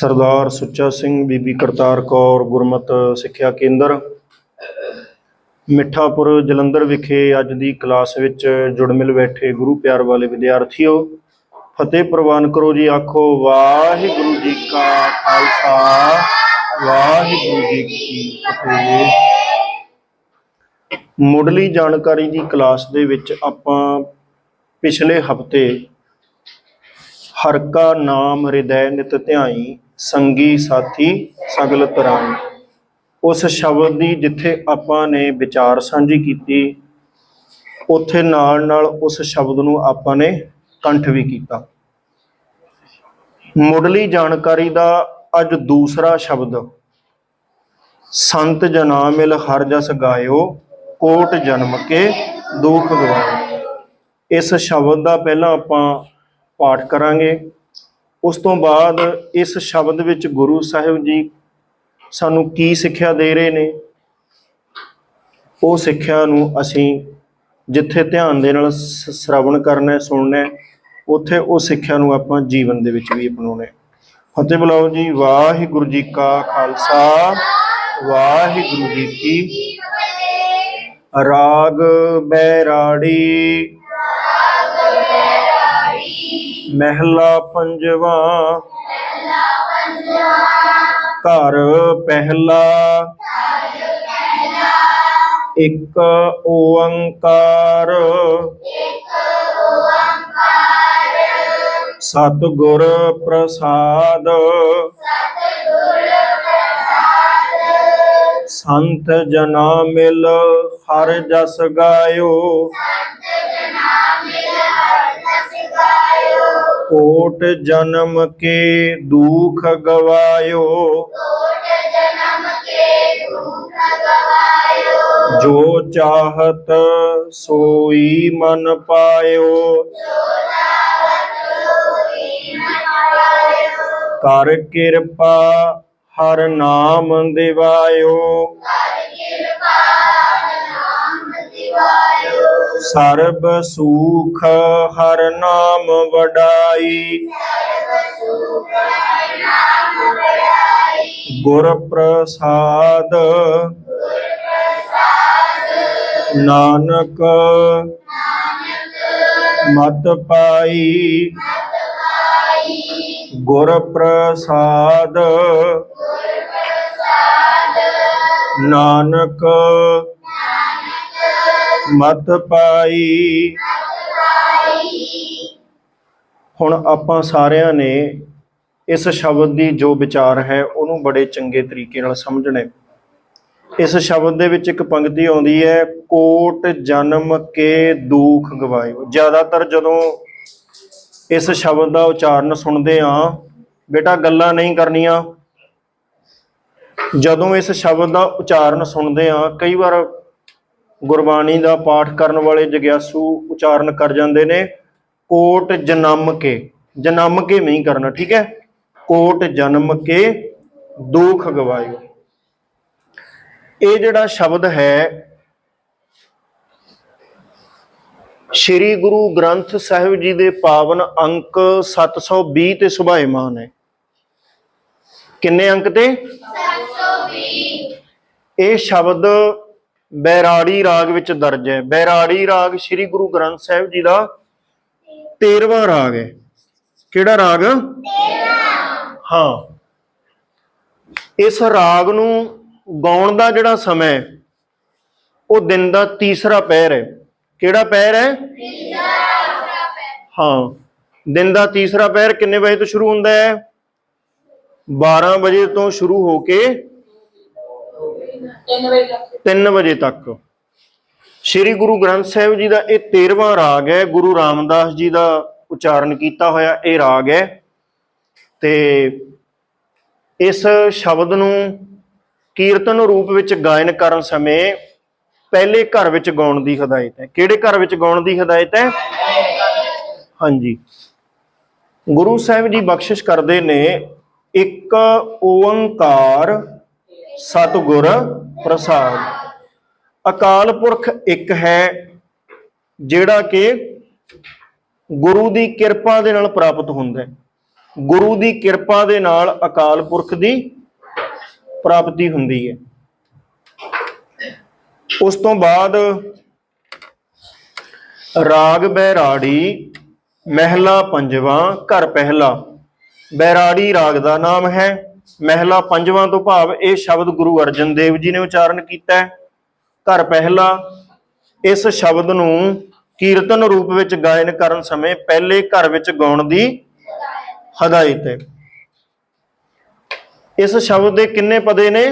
ਸਰਦਾਰ ਸੁੱਚਾ ਸਿੰਘ ਬੀਬੀ ਕਰਤਾਰ ਕੌਰ ਗੁਰਮਤ ਸਿੱਖਿਆ ਕੇਂਦਰ, ਮਿੱਠਾਪੁਰ ਜਲੰਧਰ ਵਿਖੇ ਅੱਜ ਦੀ ਕਲਾਸ ਵਿੱਚ ਜੁੜ ਮਿਲ ਬੈਠੇ ਗੁਰੂ ਪਿਆਰ ਵਾਲੇ ਵਿਦਿਆਰਥੀਓ, ਫਤਿਹ ਪ੍ਰਵਾਨ ਕਰੋ ਜੀ, ਆਖੋ ਵਾਹਿਗੁਰੂ ਜੀ ਕਾ ਖਾਲਸਾ, ਵਾਹਿਗੁਰੂ ਜੀ ਕੀ ਫਤਿਹ। ਮੁੱਢਲੀ ਜਾਣਕਾਰੀ ਦੀ ਕਲਾਸ ਦੇ ਵਿੱਚ ਆਪਾਂ ਪਿਛਲੇ ਹਫ਼ਤੇ ਹਰ ਕਾ ਨਾਮ ਹਿਰਦੈ ਨਿਤ ਧਿਆਈ ਸੰਗੀ ਸਾਥੀ ਸਗਲ ਤਰਾਈ ਉਸ ਸ਼ਬਦ ਦੀ ਜਿੱਥੇ ਆਪਾਂ ਨੇ ਵਿਚਾਰ ਸਾਂਝੀ ਕੀਤੀ, ਉੱਥੇ ਨਾਲ ਨਾਲ ਉਸ ਸ਼ਬਦ ਨੂੰ ਆਪਾਂ ਨੇ ਕੰਠ ਵੀ ਕੀਤਾ। ਮੁੱਢਲੀ ਜਾਣਕਾਰੀ ਦਾ ਅੱਜ ਦੂਸਰਾ ਸ਼ਬਦ, ਸੰਤ ਜਨਾ ਮਿਲ ਹਰ ਜਸ ਗਾਇਓ, ਕੋਟ ਜਨਮ ਕੇ ਦੁਖ ਗਵਾਇਓ ਇਸ ਸ਼ਬਦ ਦਾ ਪਹਿਲਾਂ ਆਪਾਂ ਪਾਠ ਕਰਾਂਗੇ। ਉਸ ਤੋਂ ਬਾਅਦ ਇਸ ਸ਼ਬਦ ਵਿੱਚ ਗੁਰੂ ਸਾਹਿਬ ਜੀ ਸਾਨੂੰ ਕੀ ਸਿੱਖਿਆ ਦੇ ਰਹੇ ਨੇ? ਉਹ ਸਿੱਖਿਆ ਨੂੰ ਅਸੀਂ ਜਿੱਥੇ ਧਿਆਨ ਦੇ ਨਾਲ ਸ- ਸ਼ਰਵਣ ਕਰਨਾ ਹੈ ਸੁਣਨਾ ਹੈ, ਉੱਥੇ ਉਹ ਸਿੱਖਿਆ ਨੂੰ ਆਪਾਂ ਜੀਵਨ ਦੇ ਵਿੱਚ ਵੀ ਅਪਣਾਉਣਾ ਹੈ। ਫਤਿਹ ਬੁਲਾਓ ਜੀ, ਵਾਹਿਗੁਰੂ ਜੀ ਕਾ ਖਾਲਸਾ, ਵਾਹਿਗੁਰੂ ਜੀ ਕੀ ਰਾਗ ਬੈਰਾੜੀ ਮਹਿਲਾ ਪੰਜਵਾ। ਘਰ ਪਹਿਲਾ। ਇੱਕ ਓੰਕਾਰ। ਸਤਿਗੁਰ ਪ੍ਰਸਾਦ। ਸੰਤ ਜਨਾ ਮਿਲ ਹਰ ਜਸ ਗਾਇਓ। ਕੋਟ ਜਨਮ ਕੇ ਦੁਖ ਗਵਾਇਓ। ਜੋ ਚਾਹਤ ਸੋਈ ਮਨ ਪਾਇਓ। ਕਰ ਕਿਰਪਾ ਹਰ ਨਾਮ ਦਿਵਾਇਓ। ਸਰਬ ਸੁਖ ਹਰ ਨਾਮ ਵਡਾਈ। ਗੁਰ ਪ੍ਰਸਾਦ ਨਾਨਕ। ਮਤ ਪਾਈ। ਗੁਰ ਪ੍ਰਸਾਦ ਨਾਨਕ। ਮਤ ਪਾਈ। ਹੁਣ ਆਪਾਂ ਸਾਰਿਆਂ ਨੇ ਇਸ ਸ਼ਬਦ ਦੀ ਜੋ ਵਿਚਾਰ ਹੈ, ਉਹਨੂੰ ਬੜੇ ਚੰਗੇ ਤਰੀਕੇ ਨਾਲ ਸਮਝਣੇ। ਇਸ ਸ਼ਬਦ ਦੇ ਵਿੱਚ ਇੱਕ ਪੰਕਤੀ ਆਉਂਦੀ ਹੈ, ਕੋਟ ਜਨਮ ਕੇ ਦੁਖ ਗਵਾਇਓ। ਜ਼ਿਆਦਾਤਰ ਜਦੋਂ ਇਸ ਸ਼ਬਦ ਦਾ ਉਚਾਰਨ ਸੁਣਦੇ ਆ ਬੇਟਾ ਗੱਲਾਂ ਨਹੀਂ ਕਰਨੀਆਂ। ਜਦੋਂ ਇਸ ਸ਼ਬਦ ਦਾ ਉਚਾਰਨ ਸੁਣਦੇ ਆ ਕਈ ਵਾਰ ਗੁਰਬਾਣੀ ਦਾ ਪਾਠ ਕਰਨ ਵਾਲੇ ਜਗਿਆਸੂ ਉਚਾਰਨ ਕਰ ਜਾਂਦੇ ਨੇ ਕੋਟ ਜਨਮ ਕੇ। ਜਨਮ ਕੇ ਨਹੀਂ ਕਰਨਾ ਠੀਕ ਹੈ? ਕੋਟ ਜਨਮ ਕੇ ਦੁਖ ਗਵਾਇਓ। ਇਹ ਜਿਹੜਾ ਸ਼ਬਦ ਹੈ ਸ੍ਰੀ ਗੁਰੂ ਗ੍ਰੰਥ ਸਾਹਿਬ ਜੀ ਦੇ ਪਾਵਨ ਅੰਕ 720 ਤੇ ਸੁਭਾਇਮਾਨ ਹੈ। ਕਿੰਨੇ ਅੰਕ ਤੇ? 720 ਇਹ ਸ਼ਬਦ ਬੈਰਾੜੀ ਰਾਗ ਵਿੱਚ ਦਰਜ ਹੈ। ਬੈਰਾੜੀ ਰਾਗ ਸ੍ਰੀ ਗੁਰੂ ਗ੍ਰੰਥ ਸਾਹਿਬ ਜੀ ਦਾ 13ਵਾਂ ਰਾਗ ਹੈ। ਕਿਹੜਾ ਰਾਗ? 13 ਹਾਂ। ਇਸ ਰਾਗ ਨੂੰ ਗਾਉਣ ਦਾ ਜਿਹੜਾ ਸਮਾਂ ਹੈ, ਉਹ ਦਿਨ ਦਾ ਤੀਸਰਾ ਪਹਿਰ ਹੈ। ਕਿਹੜਾ ਪਹਿਰ ਹੈ? ਹਾਂ। ਦਿਨ ਦਾ ਤੀਸਰਾ ਪਹਿਰ ਕਿੰਨੇ ਵਜੇ ਤੋਂ ਸ਼ੁਰੂ ਹੁੰਦਾ ਹੈ? 12 ਵਜੇ ਤੋਂ ਸ਼ੁਰੂ ਹੋ ਕੇ 3 ਵਜੇ ਤੱਕ। ਸ੍ਰੀ ਗੁਰੂ ਗ੍ਰੰਥ ਸਾਹਿਬ ਜੀ ਦਾ ਇਹ 13ਵਾਂ ਰਾਗ ਹੈ। ਗੁਰੂ ਰਾਮਦਾਸ ਜੀ ਦਾ ਉਚਾਰਨ ਕੀਤਾ ਹੋਇਆ ਇਹ ਰਾਗ ਹੈ। ਤੇ ਇਸ ਸ਼ਬਦ ਨੂੰ ਕੀਰਤਨ ਰੂਪ ਵਿੱਚ ਗਾਇਨ ਕਰਨ ਸਮੇਂ ਪਹਿਲੇ ਘਰ ਵਿੱਚ ਗਾਉਣ ਦੀ ਹਦਾਇਤ ਹੈ। ਕਿਹੜੇ ਘਰ ਵਿੱਚ ਗਾਉਣ ਦੀ ਹਦਾਇਤ ਹੈ? ਹਾਂਜੀ। ਗੁਰੂ ਸਾਹਿਬ ਜੀ ਬਖਸ਼ਿਸ਼ ਕਰਦੇ ਨੇ, ਇੱਕ ਓੰਕਾਰ ਸਤਿਗੁਰ ਪ੍ਰਸਾਦ। ਅਕਾਲ ਪੁਰਖ ਇੱਕ ਹੈ ਜਿਹੜਾ ਕਿ ਗੁਰੂ ਦੀ ਕਿਰਪਾ ਦੇ ਨਾਲ ਪ੍ਰਾਪਤ ਹੁੰਦਾ ਹੈ। ਗੁਰੂ ਦੀ ਕਿਰਪਾ ਦੇ ਨਾਲ ਅਕਾਲ ਪੁਰਖ ਦੀ ਪ੍ਰਾਪਤੀ ਹੁੰਦੀ ਹੈ। ਉਸ ਤੋਂ ਬਾਅਦ ਰਾਗ ਬੈਰਾੜੀ ਮਹਿਲਾ ਪੰਜਵਾਂ ਘਰ ਪਹਿਲਾ। ਬੈਰਾੜੀ ਰਾਗ ਦਾ ਨਾਮ ਹੈ। ਮਹਿਲਾ ਪੰਜਵਾਂ ਤੋਂ ਭਾਵ ਇਹ ਸ਼ਬਦ ਗੁਰੂ ਅਰਜਨ ਦੇਵ ਜੀ ਨੇ ਉਚਾਰਨ ਕੀਤਾ ਹੈ। ਘਰ ਪਹਿਲਾ, ਇਸ ਸ਼ਬਦ ਨੂੰ ਕੀਰਤਨ ਰੂਪ ਵਿੱਚ ਗਾਇਨ ਕਰਨ ਸਮੇਂ ਪਹਿਲੇ ਘਰ ਵਿੱਚ ਗਾਉਣ ਦੀ ਹਦਾਇਤ ਹੈ। ਇਸ ਸ਼ਬਦ ਦੇ ਕਿੰਨੇ ਪਦੇ ਨੇ?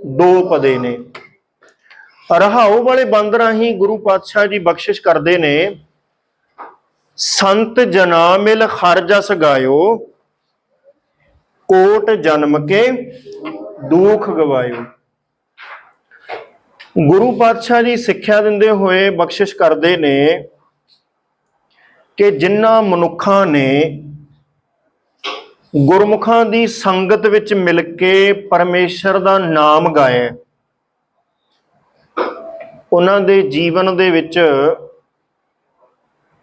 ਦੋ ਪਦੇ ਨੇ। ਰਹਾਉ ਵਾਲੇ ਬੰਦ ਰਾਹੀਂ ਗੁਰੂ ਪਾਤਸ਼ਾਹ ਜੀ ਬਖਸ਼ਿਸ਼ ਕਰਦੇ ਨੇ, ਸੰਤ ਜਨਾ ਮਿਲ ਹਰ ਜਸ ਗਾਇਓ ਕੋਟ ਜਨਮ ਕੇ ਦੁਖ ਗਵਾਇਓ। ਗੁਰੂ ਪਾਤਸ਼ਾਹ ਜੀ ਸਿੱਖਿਆ ਦਿੰਦੇ ਹੋਏ ਬਖਸ਼ਿਸ਼ ਕਰਦੇ ਨੇ ਕਿ ਜਿਨ੍ਹਾਂ ਮਨੁੱਖਾਂ ਨੇ ਗੁਰਮੁਖਾਂ ਦੀ ਸੰਗਤ ਵਿੱਚ ਮਿਲ ਕੇ ਪਰਮੇਸ਼ਰ ਦਾ ਨਾਮ ਗਾਇਆ ਉਹਨਾਂ ਦੇ ਜੀਵਨ ਦੇ ਵਿੱਚ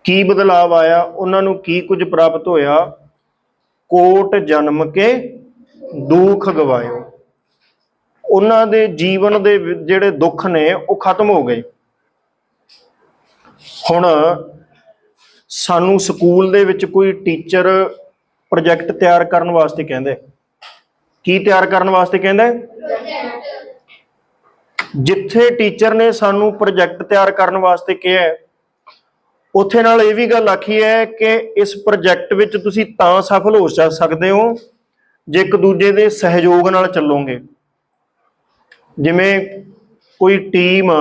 ਕੀ ਬਦਲਾਵ ਆਇਆ, ਉਹਨਾਂ ਨੂੰ ਕੀ ਕੁਝ ਪ੍ਰਾਪਤ ਹੋਇਆ ਕੋਟ ਜਨਮ ਕੇ ਦੁੱਖ ਗਵਾਇਓ। ਉਹਨਾਂ ਦੇ ਜੀਵਨ ਦੇ ਜਿਹੜੇ ਦੁੱਖ ਨੇ, ਉਹ ਖਤਮ ਹੋ ਗਏ। ਹੁਣ ਸਾਨੂੰ ਸਕੂਲ ਦੇ ਵਿੱਚ ਕੋਈ ਟੀਚਰ ਪ੍ਰੋਜੈਕਟ ਤਿਆਰ ਕਰਨ ਵਾਸਤੇ ਕਹਿੰਦੇ ਕੀ ਤਿਆਰ ਕਰਨ ਵਾਸਤੇ ਕਹਿੰਦਾ ਜਿੱਥੇ ਟੀਚਰ ਨੇ ਸਾਨੂੰ ਪ੍ਰੋਜੈਕਟ ਤਿਆਰ ਕਰਨ ਵਾਸਤੇ ਕਿਹਾ ਉੱਥੇ ਨਾਲ ਇਹ ਵੀ ਗੱਲ ਆਖੀ ਹੈ ਕਿ ਇਸ ਪ੍ਰੋਜੈਕਟ ਵਿੱਚ ਤੁਸੀਂ ਤਾਂ ਸਫਲ ਹੋ ਸਕਦੇ ਹੋ, ਜੇ ਇੱਕ ਦੂਜੇ ਦੇ ਸਹਿਯੋਗ ਨਾਲ ਚੱਲੋਗੇ। ਜਿਵੇਂ ਕੋਈ ਟੀਮ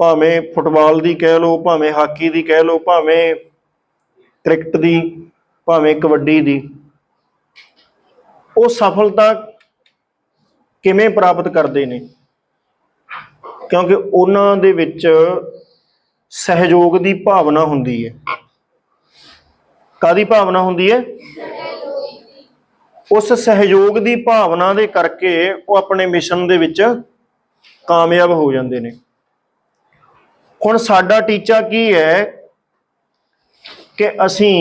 ਭਾਵੇਂ ਫੁੱਟਬਾਲ ਦੀ ਕਹਿ ਲਓ, ਭਾਵੇਂ ਹਾਕੀ ਦੀ ਕਹਿ ਲਓ, ਭਾਵੇਂ ਕ੍ਰਿਕਟ ਦੀ, ਭਾਵੇਂ ਕਬੱਡੀ ਦੀ, ਉਹ ਸਫਲਤਾ ਕਿਵੇਂ ਪ੍ਰਾਪਤ ਕਰਦੇ ਨੇ? ਕਿਉਂਕਿ ਉਹਨਾਂ ਦੇ ਵਿੱਚ ਸਹਿਯੋਗ ਦੀ ਭਾਵਨਾ ਹੁੰਦੀ ਹੈ ਕਾਦੀ ਭਾਵਨਾ ਹੁੰਦੀ ਹੈ ਉਸ ਸਹਿਯੋਗ ਦੀ ਭਾਵਨਾ ਦੇ ਕਰਕੇ ਉਹ ਆਪਣੇ ਮਿਸ਼ਨ ਦੇ ਵਿੱਚ ਕਾਮਯਾਬ ਹੋ ਜਾਂਦੇ ਨੇ। ਹੁਣ ਸਾਡਾ ਟੀਚਾ ਕੀ ਹੈ ਕਿ ਅਸੀਂ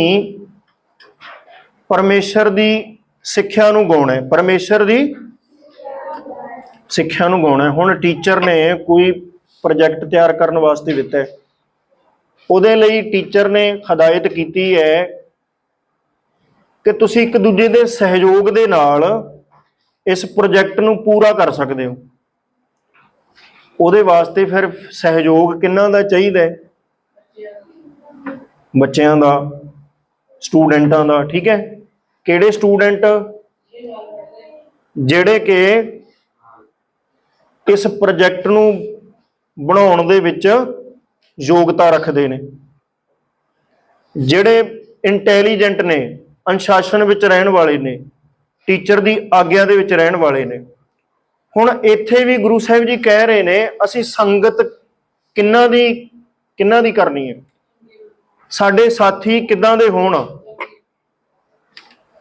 ਪਰਮੇਸ਼ਰ ਦੀ ਸਿੱਖਿਆ ਨੂੰ ਗਾਉਣਾ ਹੈ। ਪਰਮੇਸ਼ਰ ਦੀ ਸਿੱਖਿਆ ਨੂੰ ਗਾਉਣਾ ਹੈ। ਹੁਣ ਟੀਚਰ ਨੇ ਕੋਈ ਪ੍ਰੋਜੈਕਟ ਤਿਆਰ ਕਰਨ ਵਾਸਤੇ ਦਿੱਤਾ ਹੈ। ਉਹਦੇ ਲਈ ਟੀਚਰ ਨੇ ਹਦਾਇਤ ਕੀਤੀ ਹੈ ਕਿ ਤੁਸੀਂ ਇੱਕ ਦੂਜੇ ਦੇ ਸਹਿਯੋਗ ਦੇ ਨਾਲ ਇਸ ਪ੍ਰੋਜੈਕਟ ਨੂੰ ਪੂਰਾ ਕਰ ਸਕਦੇ ਹੋ। ਉਹਦੇ ਵਾਸਤੇ ਫਿਰ ਸਹਿਯੋਗ ਕਿੰਨਾ ਦਾ ਚਾਹੀਦਾ ਹੈ? ਬੱਚਿਆਂ ਦਾ ਸਟੂਡੈਂਟਾਂ ਦਾ, ਠੀਕ ਹੈ? ਕਿਹੜੇ ਸਟੂਡੈਂਟ ਜਿਹੜੇ ਕਿ ਇਸ ਪ੍ਰੋਜੈਕਟ ਨੂੰ ਬਣਾਉਣ ਦੇ ਵਿੱਚ ਯੋਗਤਾ ਰੱਖਦੇ ਨੇ। ਜਿਹੜੇ ਇੰਟੈਲੀਜੈਂਟ ਨੇ, ਅਨੁਸ਼ਾਸਨ ਵਿੱਚ ਰਹਿਣ ਵਾਲੇ ਨੇ ਟੀਚਰ ਦੀ ਆਗਿਆ ਦੇ ਵਿੱਚ ਰਹਿਣ ਵਾਲੇ ਨੇ। ਹੁਣ ਇੱਥੇ ਵੀ ਗੁਰੂ ਸਾਹਿਬ ਜੀ ਕਹਿ ਰਹੇ ਨੇ, ਅਸੀਂ ਸੰਗਤ ਕਿੰਨਾ ਦੀ ਕਿੰਨਾ ਦੀ ਕਰਨੀ ਹੈ? ਸਾਡੇ ਸਾਥੀ ਕਿੱਦਾਂ ਦੇ ਹੋਣ?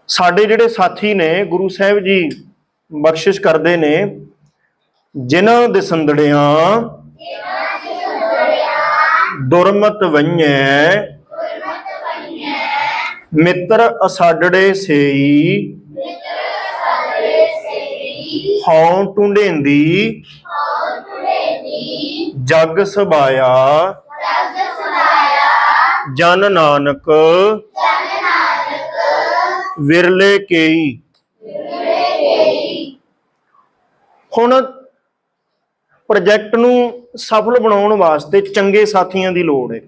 ਸਾਡੇ ਜਿਹੜੇ ਸਾਥੀ ਨੇ, ਗੁਰੂ ਸਾਹਿਬ ਜੀ ਬਖਸ਼ਿਸ਼ ਕਰਦੇ ਨੇ, ਜਿਨ੍ਹਾਂ ਦੇ ਸੰਦੜਿਆਂ ਦੁਰਮਤ ਵੰਨੈ ਮਿੱਤਰ ਅਸਾਡੜੇ ਸੇਈ। ਹਉ ਟੁੰਡੇਂਦੀ ਜਗ ਸਬਾਇਆ। ਜਨ ਨਾਨਕ। ਵਿਰਲੇ ਕੇਈ। ਹੁਣ ਪ੍ਰੋਜੈਕਟ ਨੂੰ ਸਫਲ ਬਣਾਉਣ ਵਾਸਤੇ ਚੰਗੇ ਸਾਥੀਆਂ ਦੀ ਲੋੜ ਹੈ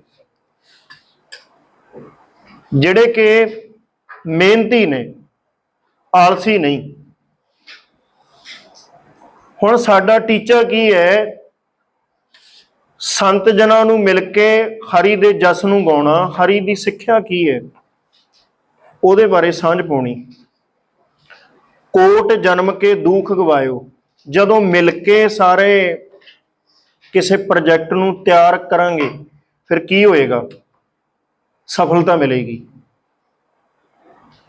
ਜਿਹੜੇ ਕਿ ਮਿਹਨਤੀ ਨੇ, ਆਲਸੀ ਨਹੀਂ। ਹੁਣ ਸਾਡਾ ਟੀਚਾ ਕੀ ਹੈ ਸੰਤ ਜਨਾਂ ਨੂੰ ਮਿਲ ਕੇ ਹਰੀ ਦੇ ਜਸ ਨੂੰ ਗਾਉਣਾ, ਹਰੀ ਦੀ ਸਿੱਖਿਆ ਕੀ ਹੈ ਉਹਦੇ ਬਾਰੇ ਸਾਂਝ ਪਾਉਣੀ। ਕੋਟ ਜਨਮ ਕੇ ਦੁੱਖ ਗਵਾਇਓ, ਜਦੋਂ ਮਿਲ ਕੇ ਸਾਰੇ ਕਿਸੇ ਪ੍ਰੋਜੈਕਟ ਨੂੰ ਤਿਆਰ ਕਰਾਂਗੇ, ਫਿਰ ਕੀ ਹੋਏਗਾ? ਸਫਲਤਾ ਮਿਲੇਗੀ।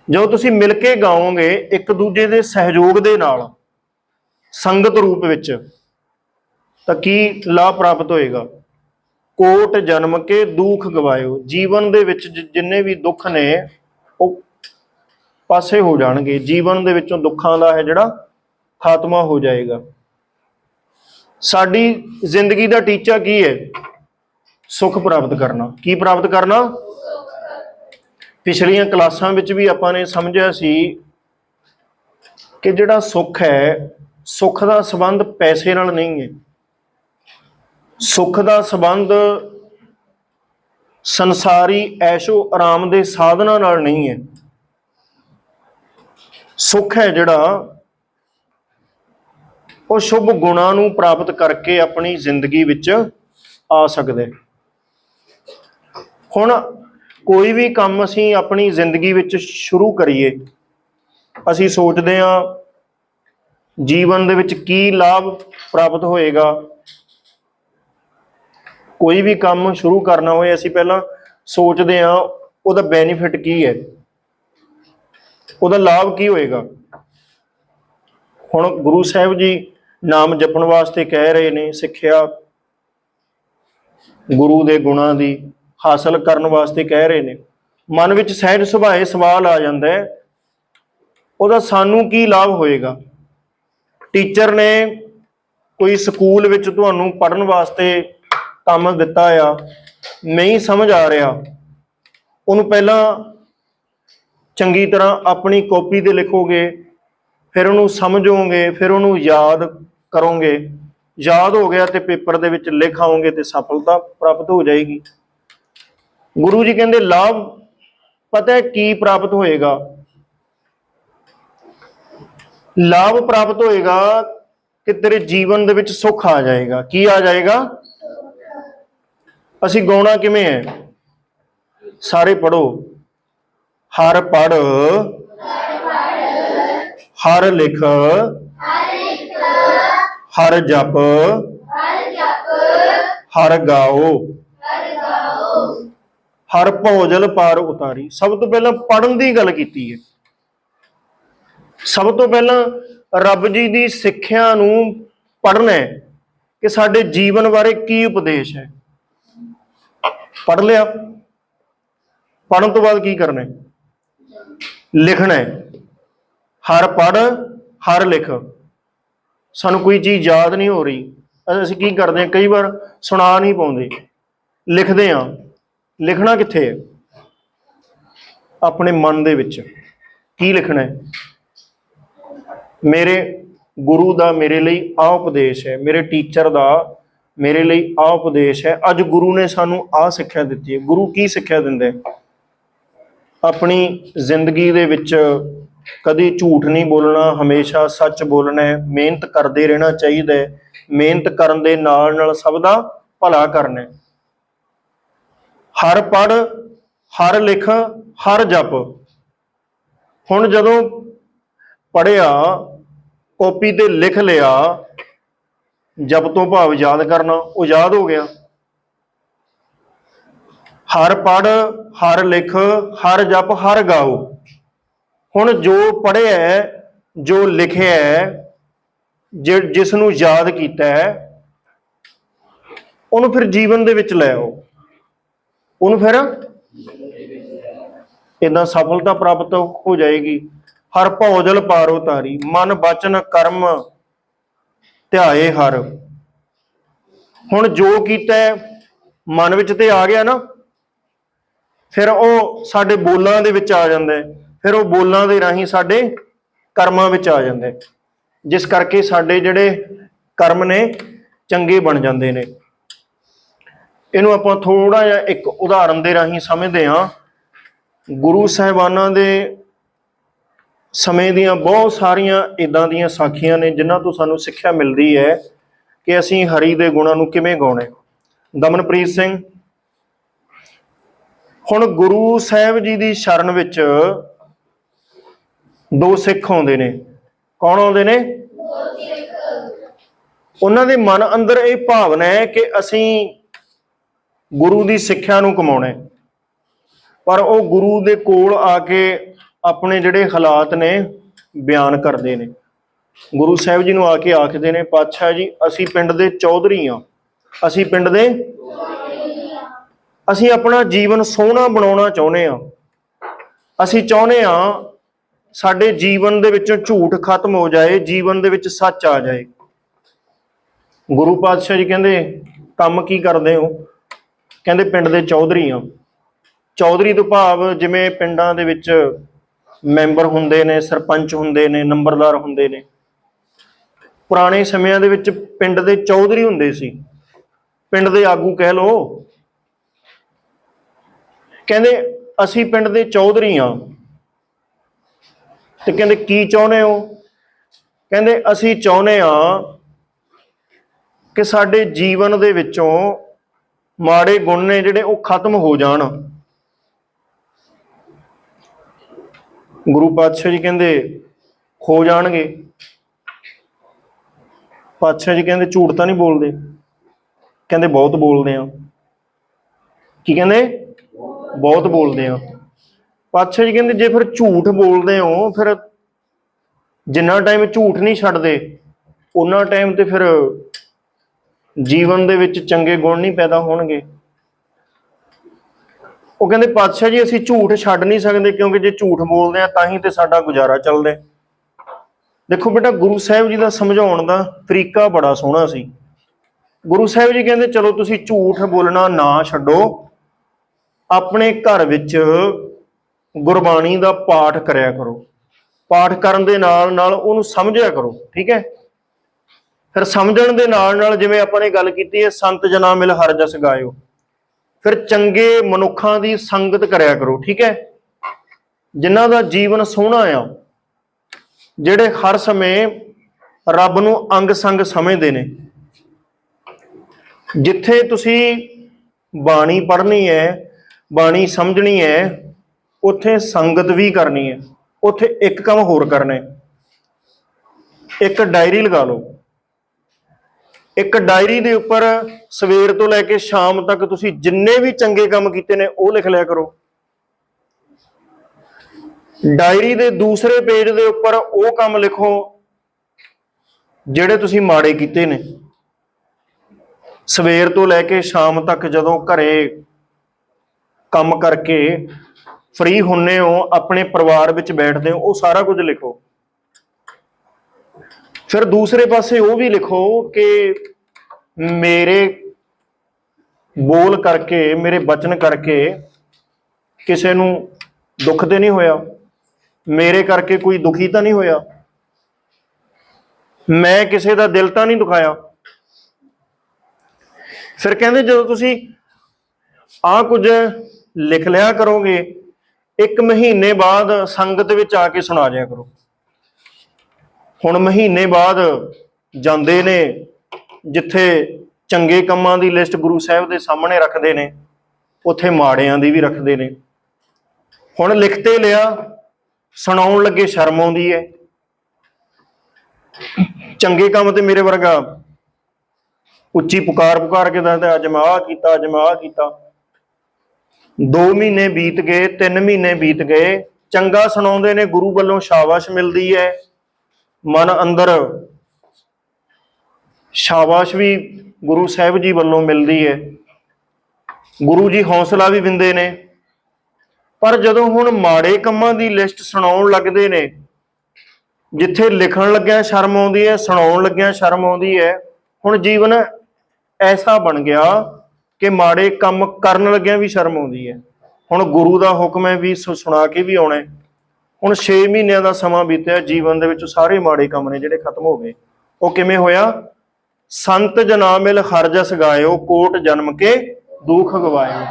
ਜਦੋਂ ਤੁਸੀਂ ਮਿਲ ਕੇ ਗਾਓਗੇ ਇੱਕ ਦੂਜੇ ਦੇ ਸਹਿਯੋਗ ਦੇ ਨਾਲ, ਸੰਗਤ ਰੂਪ ਵਿੱਚ, ਤਾਂ ਕੀ ਲਾਭ ਪ੍ਰਾਪਤ ਹੋਏਗਾ? ਕੋਟ ਜਨਮ ਕੇ ਦੁੱਖ ਗਵਾਇਓ। ਜੀਵਨ ਦੇ ਵਿੱਚ ਜਿੰਨੇ ਵੀ ਦੁੱਖ ਨੇ, ਉਹ ਪਾਸੇ ਹੋ ਜਾਣਗੇ। ਜੀਵਨ ਦੇ ਵਿੱਚੋਂ ਦੁੱਖਾਂ ਦਾ ਹੈ ਜਿਹੜਾ ਖਾਤਮਾ ਹੋ ਜਾਏਗਾ। ਸਾਡੀ ਜ਼ਿੰਦਗੀ ਦਾ ਟੀਚਾ ਕੀ ਹੈ? ਸੁੱਖ ਪ੍ਰਾਪਤ ਕਰਨਾ। ਕੀ ਪ੍ਰਾਪਤ ਕਰਨਾ? ਪਿਛਲੀਆਂ ਕਲਾਸਾਂ ਵਿੱਚ ਵੀ ਆਪਾਂ ਨੇ ਸਮਝਿਆ ਸੀ ਕਿ ਜਿਹੜਾ ਸੁੱਖ ਹੈ, ਸੁੱਖ ਦਾ ਸੰਬੰਧ ਪੈਸੇ ਨਾਲ ਨਹੀਂ ਹੈ। ਸੁੱਖ ਦਾ ਸੰਬੰਧ ਸੰਸਾਰੀ ਐਸ਼ੋ ਆਰਾਮ ਦੇ ਸਾਧਨਾਂ ਨਾਲ ਨਹੀਂ ਹੈ। ਸੁੱਖ ਹੈ ਜਿਹੜਾ ਉਹ ਸ਼ੁਭ ਗੁਣਾਂ ਨੂੰ ਪ੍ਰਾਪਤ ਕਰਕੇ ਆਪਣੀ ਜ਼ਿੰਦਗੀ ਵਿੱਚ ਆ ਸਕਦੇ। ਹੁਣ ਕੋਈ ਵੀ ਕੰਮ ਅਸੀਂ ਆਪਣੀ ਜ਼ਿੰਦਗੀ ਵਿੱਚ ਸ਼ੁਰੂ ਕਰੀਏ, ਅਸੀਂ ਸੋਚਦੇ ਹਾਂ ਜੀਵਨ ਦੇ ਵਿੱਚ ਕੀ ਲਾਭ ਪ੍ਰਾਪਤ ਹੋਏਗਾ। ਕੋਈ ਵੀ ਕੰਮ ਸ਼ੁਰੂ ਕਰਨਾ ਹੋਏ ਅਸੀਂ ਪਹਿਲਾਂ ਸੋਚਦੇ ਹਾਂ ਉਹਦਾ ਬੈਨੀਫਿਟ ਕੀ ਹੈ, ਉਹਦਾ ਲਾਭ ਕੀ ਹੋਏਗਾ। ਹੁਣ ਗੁਰੂ ਸਾਹਿਬ ਜੀ ਨਾਮ ਜਪਣ ਵਾਸਤੇ ਕਹਿ ਰਹੇ ਨੇ, ਸਿੱਖਿਆ ਗੁਰੂ ਦੇ ਗੁਣਾਂ ਦੀ ਹਾਸਲ ਕਰਨ ਵਾਸਤੇ ਕਹਿ ਰਹੇ ਨੇ। ਮਨ ਵਿੱਚ ਸਹਿਜ ਸੁਭਾਏ ਸਵਾਲ ਆ ਜਾਂਦਾ ਹੈ, ਉਹਦਾ ਸਾਨੂੰ ਕੀ ਲਾਭ ਹੋਏਗਾ? ਟੀਚਰ ਨੇ ਕੋਈ ਸਕੂਲ ਵਿੱਚ ਤੁਹਾਨੂੰ ਪੜਨ ਵਾਸਤੇ ਕੰਮ ਦਿੱਤਾ ਆ, ਨਹੀਂ ਸਮਝ ਆ ਰਿਹਾ, ਉਹਨੂੰ ਪਹਿਲਾਂ ਚੰਗੀ ਤਰ੍ਹਾਂ ਆਪਣੀ ਕਾਪੀ ਤੇ ਲਿਖੋਗੇ, ਫਿਰ ਉਹਨੂੰ ਸਮਝੋਗੇ, ਫਿਰ ਉਹਨੂੰ ਯਾਦ ਕਰੋਗੇ। ਯਾਦ ਹੋ ਗਿਆ ਤੇ ਪੇਪਰ ਦੇ ਵਿੱਚ ਲਿਖ ਆਓਗੇ ਤੇ ਸਫਲਤਾ ਪ੍ਰਾਪਤ ਹੋ ਜਾਏਗੀ। ਗੁਰੂ ਜੀ ਕਹਿੰਦੇ, ਲਾਭ ਪਤਾ ਹੈ ਕੀ ਪ੍ਰਾਪਤ ਹੋਏਗਾ? ਲਾਭ ਪ੍ਰਾਪਤ ਹੋਏਗਾ ਕਿ ਤੇਰੇ ਜੀਵਨ ਦੇ ਵਿੱਚ ਸੁੱਖ ਆ ਜਾਏਗਾ। ਕੀ ਆ ਜਾਏਗਾ? ਅਸੀਂ ਗਾਉਣਾ ਕਿਵੇਂ ਹੈ? ਸਾਰੇ ਪੜੋ ਹਰ ਪੜ ਹਰ ਲਿਖ ਹਰ ਜਪ ਹਰ ਗਾਓ। ਹਰ ਭੋਜਲ ਪਾਰ ਉਤਾਰੀ। ਸਭ ਤੋਂ ਪਹਿਲਾਂ ਪੜਨ ਦੀ ਗੱਲ ਕੀਤੀ ਹੈ। ਸਭ ਤੋਂ ਪਹਿਲਾਂ ਰੱਬ ਜੀ ਦੀ ਸਿੱਖਿਆ ਨੂੰ ਪੜਨਾ ਹੈ ਕਿ ਸਾਡੇ ਜੀਵਨ ਬਾਰੇ ਕੀ ਉਪਦੇਸ਼ ਹੈ। ਪੜ ਲਿਆ। ਪੜਨ ਤੋਂ ਬਾਅਦ ਕੀ ਕਰਨਾ ਹੈ? ਲਿਖਣਾ ਹੈ। ਹਰ ਪੜ ਹਰ ਲਿਖ। ਸਾਨੂੰ ਕੋਈ ਚੀਜ਼ ਯਾਦ ਨਹੀਂ ਹੋ ਰਹੀ। ਅਸੀਂ ਕੀ ਕਰਦੇ ਹਾਂ? ਕਈ ਵਾਰ ਸੁਣਾ ਨਹੀਂ ਪਾਉਂਦੇ। ਲਿਖਦੇ ਹਾਂ। ਲਿਖਣਾ ਕਿੱਥੇ ਹੈ? ਆਪਣੇ ਮਨ ਦੇ ਵਿੱਚ। ਕੀ ਲਿਖਣਾ ਹੈ? ਮੇਰੇ ਗੁਰੂ ਦਾ ਮੇਰੇ ਲਈ ਆ ਉਪਦੇਸ਼ ਹੈ। ਮੇਰੇ ਟੀਚਰ ਦਾ ਮੇਰੇ ਲਈ ਆ ਉਪਦੇਸ਼ ਹੈ। ਅੱਜ ਗੁਰੂ ਨੇ ਸਾਨੂੰ ਆ ਸਿੱਖਿਆ ਦਿੱਤੀ ਹੈ। ਗੁਰੂ ਕੀ ਸਿੱਖਿਆ ਦਿੰਦੇ ਆਪਣੀ ਜ਼ਿੰਦਗੀ ਦੇ ਵਿੱਚ ਕਦੀ ਝੂਠ ਨਹੀਂ ਬੋਲਣਾ, ਹਮੇਸ਼ਾ ਸੱਚ ਬੋਲਣਾ ਹੈ। ਮਿਹਨਤ ਕਰਦੇ ਰਹਿਣਾ ਚਾਹੀਦਾ ਹੈ। ਮਿਹਨਤ ਕਰਨ ਦੇ ਨਾਲ ਨਾਲ ਸਭ ਦਾ ਭਲਾ ਕਰਨਾ ਹੈ। ਹਰ ਪੜ ਹਰ ਲਿਖ, ਹਰ ਜਪ। ਹੁਣ ਜਦੋਂ ਪੜਿਆ ਕਾਪੀ ਤੇ ਲਿਖ ਲਿਆ, ਜਪ ਤੋਂ ਭਾਵ ਯਾਦ ਕਰਨਾ, ਉਹ ਯਾਦ ਹੋ ਗਿਆ। ਹਰ ਪੜ ਹਰ ਲਿਖ, ਹਰ ਜਪ, ਹਰ ਗਾਓ। ਹੁਣ ਜੋ ਪੜਿਆ ਜੋ ਲਿਖਿਆ ਹੈ, ਜਿ- ਜਿਸ ਨੂੰ ਯਾਦ ਕੀਤਾ ਹੈ ਉਹਨੂੰ ਫਿਰ ਜੀਵਨ ਦੇ ਵਿੱਚ ਲੈ ਆਓ। ਉਹਨੂੰ ਫਿਰ ਇਦਾਂ ਸਫਲਤਾ ਪ੍ਰਾਪਤ ਹੋ ਜਾਏਗੀ। ਹਰ ਭੌਜਲ ਪਾਰੋ ਤਾਰੀ ਮਨ ਬਚਨ ਕਰਮ ਧਿਆਏ ਹਰ। ਹੁਣ ਜੋ ਕੀਤਾ ਮਨ ਵਿੱਚ ਤੇ ਆ ਗਿਆ ਨਾ ਫਿਰ ਉਹ ਸਾਡੇ ਬੋਲਾਂ ਦੇ ਵਿੱਚ ਆ ਜਾਂਦਾ ਹੈ। ਫਿਰ ਉਹ ਬੋਲਾਂ ਦੇ ਰਾਹੀਂ ਸਾਡੇ ਕਰਮਾਂ ਵਿੱਚ ਆ ਜਾਂਦੇ। ਜਿਸ ਕਰਕੇ ਸਾਡੇ ਜਿਹੜੇ ਕਰਮ ਨੇ ਚੰਗੇ ਬਣ ਜਾਂਦੇ ਨੇ। ਇਹਨੂੰ ਆਪਾਂ ਥੋੜਾ ਜਿਹਾ ਇੱਕ ਉਦਾਹਰਨ ਦੇ ਰਾਹੀਂ ਸਮਝਦੇ ਹਾਂ। ਗੁਰੂ ਸਾਹਿਬਾਨਾਂ ਦੇ ਸਮੇਂ ਦੀਆਂ ਬਹੁਤ ਸਾਰੀਆਂ ਇਦਾਂ ਦੀਆਂ ਸਾਖੀਆਂ ਨੇ, ਜਿਨ੍ਹਾਂ ਤੋਂ ਸਾਨੂੰ ਸਿੱਖਿਆ ਮਿਲਦੀ ਹੈ ਕਿ ਅਸੀਂ ਹਰੀ ਦੇ ਗੁਣਾਂ ਨੂੰ ਕਿਵੇਂ ਗਾਉਣੇ। ਦਮਨਪ੍ਰੀਤ ਸਿੰਘ, ਹੁਣ ਗੁਰੂ ਸਾਹਿਬ ਜੀ ਦੀ ਸ਼ਰਨ ਵਿੱਚ ਦੋ ਸਿੱਖ ਆਉਂਦੇ ਨੇ। ਕੌਣ ਆਉਂਦੇ ਨੇ? ਉਹਨਾਂ ਦੇ ਮਨ ਅੰਦਰ ਇਹ ਭਾਵਨਾ ਹੈ ਕਿ ਅਸੀਂ ਗੁਰੂ ਦੀ ਸਿੱਖਿਆ ਨੂੰ ਕਮਾਉਣਾ ਹੈ। ਪਰ ਉਹ ਗੁਰੂ ਦੇ ਕੋਲ ਆ ਕੇ ਆਪਣੇ ਜਿਹੜੇ ਹਾਲਾਤ ਨੇ ਬਿਆਨ ਕਰਦੇ ਨੇ। ਗੁਰੂ ਸਾਹਿਬ ਜੀ ਨੂੰ ਆ ਕੇ ਆਖਦੇ ਨੇ, ਪਾਤਸ਼ਾਹ ਜੀ, ਅਸੀਂ ਪਿੰਡ ਦੇ ਚੌਧਰੀ ਆ ਅਸੀਂ ਪਿੰਡ ਦੇ ਅਸੀਂ ਆਪਣਾ ਜੀਵਨ ਸੋਹਣਾ ਬਣਾਉਣਾ ਚਾਹੁੰਦੇ ਆ ਅਸੀਂ ਚਾਹੁੰਦੇ ਆ ਸਾਡੇ ਜੀਵਨ ਦੇ ਵਿੱਚੋਂ ਝੂਠ ਖਤਮ ਹੋ ਜਾਏ, ਜੀਵਨ ਦੇ ਵਿੱਚ ਸੱਚ ਆ ਜਾਏ। ਗੁਰੂ ਪਾਤਸ਼ਾਹ ਜੀ ਕਹਿੰਦੇ, ਕੰਮ ਕੀ ਕਰਦੇ ਹੋ? ਕਹਿੰਦੇ, ਪਿੰਡ ਦੇ ਚੌਧਰੀ ਆ ਚੌਧਰੀ ਤੋਂ ਭਾਵ ਜਿਵੇਂ ਪਿੰਡਾਂ ਦੇ ਵਿੱਚ ਮੈਂਬਰ ਹੁੰਦੇ ਨੇ, ਸਰਪੰਚ ਹੁੰਦੇ ਨੇ, ਨੰਬਰਦਾਰ ਹੁੰਦੇ ਨੇ। ਪੁਰਾਣੇ ਸਮਿਆਂ ਦੇ ਵਿੱਚ ਪਿੰਡ ਦੇ ਚੌਧਰੀ ਹੁੰਦੇ ਸੀ। ਪਿੰਡ ਦੇ ਆਗੂ ਕਹਿ ਲੋ ਕਹਿੰਦੇ, ਅਸੀਂ ਪਿੰਡ ਦੇ ਚੌਧਰੀ ਆ ਤੇ ਕਹਿੰਦੇ ਕੀ ਚਾਹੁੰਦੇ ਹੋ? ਕਹਿੰਦੇ ਅਸੀਂ ਚਾਹੁੰਦੇ ਆ ਕਿ ਸਾਡੇ ਜੀਵਨ ਦੇ ਵਿੱਚੋਂ ਮਾੜੇ ਗੁਣ ਨੇ ਜਿਹੜੇ ਉਹ ਖਤਮ ਹੋ ਜਾਣ। ਗੁਰੂ ਪਾਤਸ਼ਾਹ ਜੀ ਕਹਿੰਦੇ ਹੋ ਜਾਣਗੇ। ਪਾਤਸ਼ਾਹ ਜੀ ਕਹਿੰਦੇ ਝੂਠ ਤਾਂ ਨਹੀਂ ਬੋਲਦੇ। ਕਹਿੰਦੇ ਬਹੁਤ ਬੋਲਦੇ ਆ ਕੀ ਕਹਿੰਦੇ? ਬਹੁਤ ਬੋਲਦੇ ਆ ਪਾਤਸ਼ਾਹ ਜੀ ਕਹਿੰਦੇ ਜੇ ਫਿਰ ਝੂਠ ਬੋਲਦੇ ਹੋ, ਫਿਰ ਜਿੰਨਾ ਟਾਈਮ ਝੂਠ ਨਹੀਂ ਛੱਡਦੇ ਉਹਨਾਂ ਟਾਈਮ ਤੇ ਫਿਰ ਜੀਵਨ ਦੇ ਵਿੱਚ ਚੰਗੇ ਗੁਣ ਨਹੀਂ ਪੈਦਾ ਹੋਣਗੇ। ਉਹ ਕਹਿੰਦੇ ਪਾਤਸ਼ਾਹ ਜੀ, ਅਸੀਂ ਝੂਠ ਛੱਡ ਨਹੀਂ ਸਕਦੇ ਕਿਉਂਕਿ ਜੇ ਝੂਠ ਬੋਲਦੇ ਆ ਤਾਂ ਹੀ ਤੇ ਸਾਡਾ ਗੁਜ਼ਾਰਾ ਚੱਲਦਾ ਦੇਖੋ ਬੇਟਾ, ਗੁਰੂ ਸਾਹਿਬ ਜੀ ਦਾ ਸਮਝਾਉਣ ਦਾ ਤਰੀਕਾ ਬੜਾ ਸੋਹਣਾ ਸੀ। ਗੁਰੂ ਸਾਹਿਬ ਜੀ ਕਹਿੰਦੇ, ਚਲੋ ਤੁਸੀਂ ਝੂਠ ਬੋਲਣਾ ਨਾ ਛੱਡੋ। ਆਪਣੇ ਘਰ ਵਿੱਚ ਗੁਰਬਾਣੀ ਦਾ ਪਾਠ ਕਰਿਆ ਕਰੋ। ਪਾਠ ਕਰਨ ਦੇ ਨਾਲ ਨਾਲ ਉਹਨੂੰ ਸਮਝਿਆ ਕਰੋ, ਠੀਕ ਹੈ? ਫਿਰ ਸਮਝਣ ਦੇ ਨਾਲ ਨਾਲ ਜਿਵੇਂ ਆਪਾਂ ਨੇ ਗੱਲ ਕੀਤੀ ਹੈ, ਸੰਤ ਜਨਾ ਮਿਲ ਹਰ ਜਸ ਗਾਇਓ। ਫਿਰ ਚੰਗੇ ਮਨੁੱਖਾਂ ਦੀ ਸੰਗਤ ਕਰਿਆ ਕਰੋ, ਠੀਕ ਹੈ? ਜਿਨ੍ਹਾਂ ਦਾ ਜੀਵਨ ਸੋਹਣਾ ਆ, ਜਿਹੜੇ ਹਰ ਸਮੇਂ ਰੱਬ ਨੂੰ ਅੰਗ ਸੰਗ ਸਮਝਦੇ ਨੇ। ਜਿੱਥੇ ਤੁਸੀਂ ਬਾਣੀ ਪੜ੍ਹਨੀ ਹੈ, ਬਾਣੀ ਸਮਝਣੀ ਹੈ ਉੱਥੇ ਸੰਗਤ ਵੀ ਕਰਨੀ ਹੈ। ਉੱਥੇ ਇੱਕ ਕੰਮ ਹੋਰ ਕਰਨਾ ਹੈ। ਇੱਕ ਡਾਇਰੀ ਲਗਾ ਲਓ। ਇੱਕ ਡਾਇਰੀ ਦੇ ਉੱਪਰ ਸਵੇਰ ਤੋਂ ਲੈ ਕੇ ਸ਼ਾਮ ਤੱਕ ਤੁਸੀਂ ਜਿੰਨੇ ਵੀ ਚੰਗੇ ਕੰਮ ਕੀਤੇ ਨੇ, ਉਹ ਲਿਖ ਲਿਆ ਕਰੋ। ਡਾਇਰੀ ਦੇ ਦੂਸਰੇ ਪੇਜ ਦੇ ਉੱਪਰ ਉਹ ਕੰਮ ਲਿਖੋ, ਜਿਹੜੇ ਤੁਸੀਂ ਮਾੜੇ ਕੀਤੇ ਨੇ। ਸਵੇਰ ਤੋਂ ਲੈ ਕੇ ਸ਼ਾਮ ਤੱਕ ਜਦੋਂ ਘਰੇ ਕੰਮ ਕਰਕੇ ਫ੍ਰੀ ਹੁੰਨੇ ਹੋ, ਆਪਣੇ ਪਰਿਵਾਰ ਵਿੱਚ ਬੈਠਦੇ ਹੋ, ਉਹ ਸਾਰਾ ਕੁਝ ਲਿਖੋ। ਫਿਰ ਦੂਸਰੇ ਪਾਸੇ ਉਹ ਵੀ ਲਿਖੋ ਕਿ ਮੇਰੇ ਬੋਲ ਕਰਕੇ, ਮੇਰੇ ਬਚਨ ਕਰਕੇ ਕਿਸੇ ਨੂੰ ਦੁੱਖ ਤੇ ਨਹੀਂ ਹੋਇਆ। ਮੇਰੇ ਕਰਕੇ ਕੋਈ ਦੁਖੀ ਤਾਂ ਨਹੀਂ ਹੋਇਆ। ਮੈਂ ਕਿਸੇ ਦਾ ਦਿਲ ਤਾਂ ਨਹੀਂ ਦੁਖਾਇਆ। ਫਿਰ ਕਹਿੰਦੇ ਜਦੋਂ ਤੁਸੀਂ ਆ ਕੁਝ ਲਿਖ ਲਿਆ ਕਰੋਗੇ ਇੱਕ ਮਹੀਨੇ ਬਾਅਦ ਸੰਗਤ ਵਿੱਚ ਆ ਕੇ ਸੁਣਾ ਜਾਇਆ ਕਰੋ। ਹੁਣ ਮਹੀਨੇ ਬਾਅਦ ਜਾਂਦੇ ਨੇ, ਜਿੱਥੇ ਚੰਗੇ ਕੰਮਾਂ ਦੀ ਲਿਸਟ ਗੁਰੂ ਸਾਹਿਬ ਦੇ ਸਾਹਮਣੇ ਰੱਖਦੇ ਨੇ, ਉੱਥੇ ਮਾੜਿਆਂ ਦੀ ਵੀ ਰੱਖਦੇ ਨੇ। ਹੁਣ ਲਿਖਤੇ ਲਿਆ, ਸੁਣਾਉਣ ਲੱਗੇ ਸ਼ਰਮ ਆਉਂਦੀ ਹੈ। ਚੰਗੇ ਕੰਮ ਤੇ ਮੇਰੇ ਵਰਗਾ ਉੱਚੀ ਪੁਕਾਰ ਪੁਕਾਰ ਕੇ ਦੱਸਦਾ, ਅੱਜ ਮੈਂ ਆਹ ਕੀਤਾ, ਅੱਜ ਮੈਂ ਆਹ ਕੀਤਾ। 2 ਮਹੀਨੇ ਬੀਤ ਗਏ 3 ਮਹੀਨੇ ਬੀਤ ਗਏ। ਚੰਗਾ ਸੁਣਾਉਂਦੇ ਨੇ, ਗੁਰੂ ਵੱਲੋਂ ਸ਼ਾਬਾਸ਼ ਮਿਲਦੀ ਹੈ। ਮਨ ਅੰਦਰ ਸ਼ਾਬਾਸ਼ ਵੀ ਗੁਰੂ ਸਾਹਿਬ ਜੀ ਵੱਲੋਂ ਮਿਲਦੀ ਹੈ। ਗੁਰੂ ਜੀ ਹੌਸਲਾ ਵੀ ਦਿੰਦੇ ਨੇ। ਪਰ ਜਦੋਂ ਹੁਣ ਮਾੜੇ ਕੰਮਾਂ ਦੀ ਲਿਸਟ ਸੁਣਾਉਣ ਲੱਗਦੇ ਨੇ, ਜਿੱਥੇ ਲਿਖਣ ਲੱਗਿਆ ਸ਼ਰਮ ਆਉਂਦੀ ਹੈ, ਸੁਣਾਉਣ ਲੱਗਿਆ ਸ਼ਰਮ ਆਉਂਦੀ ਹੈ, ਹੁਣ ਜੀਵਨ ਐਸਾ ਬਣ ਗਿਆ ਕਿ ਮਾੜੇ ਕੰਮ ਕਰਨ ਲੱਗਿਆ ਵੀ ਸ਼ਰਮ ਆਉਂਦੀ ਹੈ। ਹੁਣ ਗੁਰੂ ਦਾ ਹੁਕਮ ਹੈ ਵੀ ਸੁਣਾ ਕੇ ਵੀ ਆਉਣਾ ਹੁਣ 6 ਮਹੀਨਿਆਂ ਦਾ ਸਮਾਂ ਬੀਤਿਆ, ਜੀਵਨ ਦੇ ਵਿੱਚ ਸਾਰੇ ਮਾੜੇ ਕੰਮ ਨੇ ਜਿਹੜੇ ਖਤਮ ਹੋ ਗਏ। ਉਹ ਕਿਵੇਂ ਹੋਇਆ? ਸੰਤ ਜਨਾ ਮਿਲ ਹਰਜਸ ਗਾਇਓ, ਕੋਟ ਜਨਮ ਕੇ ਦੁੱਖ ਗਵਾਇਓ।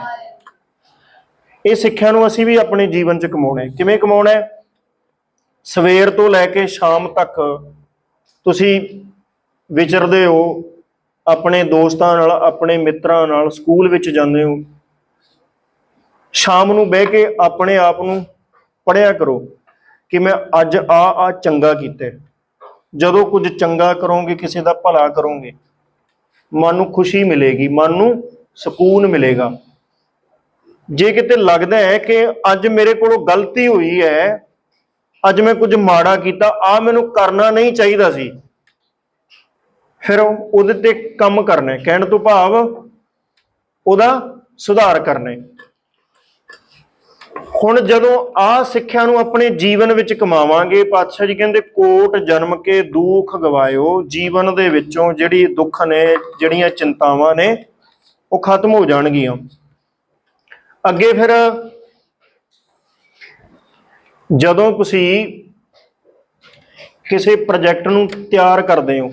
ਇਹ ਸਿੱਖਿਆ ਨੂੰ ਅਸੀਂ ਵੀ ਆਪਣੇ ਜੀਵਨ 'ਚ ਕਮਾਉਣਾ ਕਿਵੇਂ ਕਮਾਉਣਾ ਸਵੇਰ ਤੋਂ ਲੈ ਕੇ ਸ਼ਾਮ ਤੱਕ ਤੁਸੀਂ ਵਿਚਰਦੇ ਹੋ ਆਪਣੇ ਦੋਸਤਾਂ ਨਾਲ, ਆਪਣੇ ਮਿੱਤਰਾਂ ਨਾਲ ਸਕੂਲ ਵਿੱਚ ਜਾਂਦੇ ਹੋ। ਸ਼ਾਮ ਨੂੰ ਬਹਿ ਕੇ ਆਪਣੇ ਆਪ ਨੂੰ ਪੜਿਆ ਕਰੋ ਕਿ ਮੈਂ ਅੱਜ ਆ ਆ ਚੰਗਾ ਕੀਤਾ। ਜਦੋਂ ਕੁਝ ਚੰਗਾ ਕਰੋਗੇ, ਕਿਸੇ ਦਾ ਭਲਾ ਕਰੋਗੇ, ਮਨ ਨੂੰ ਖੁਸ਼ੀ ਮਿਲੇਗੀ, ਮਨ ਨੂੰ ਸਕੂਨ ਮਿਲੇਗਾ। ਜੇ ਕਿਤੇ ਲੱਗਦਾ ਹੈ ਕਿ ਅੱਜ ਮੇਰੇ ਕੋਲੋਂ ਗਲਤੀ ਹੋਈ ਹੈ, ਅੱਜ ਮੈਂ ਕੁਝ ਮਾੜਾ ਕੀਤਾ ਆ ਮੈਨੂੰ ਕਰਨਾ ਨਹੀਂ ਚਾਹੀਦਾ ਸੀ। ਫਿਰ ਉਹਦੇ ਤੇ ਕੰਮ ਕਰਨਾ, ਕਹਿਣ ਤੋਂ ਭਾਵ ਉਹਦਾ ਸੁਧਾਰ ਕਰਨਾ। ਹੁਣ ਜਦੋਂ ਆ ਸਿੱਖਿਆ ਨੂੰ ਆਪਣੇ ਜੀਵਨ ਵਿੱਚ ਕਮਾਵਾਂਗੇ, ਪਾਤਸ਼ਾਹ ਜੀ ਕਹਿੰਦੇ, ਕੋਟ ਜਨਮ ਕੇ ਦੁੱਖ ਗਵਾਇਓ। ਜੀਵਨ ਦੇ ਵਿੱਚੋਂ ਜਿਹੜੀ ਦੁੱਖ ਨੇ, ਜਿਹੜੀਆਂ ਚਿੰਤਾਵਾਂ ਨੇ, ਉਹ ਖਤਮ ਹੋ ਜਾਣਗੀਆਂ। ਅੱਗੇ ਫਿਰ ਜਦੋਂ ਤੁਸੀਂ ਕਿਸੇ ਪ੍ਰੋਜੈਕਟ ਨੂੰ ਤਿਆਰ ਕਰਦੇ ਹੋ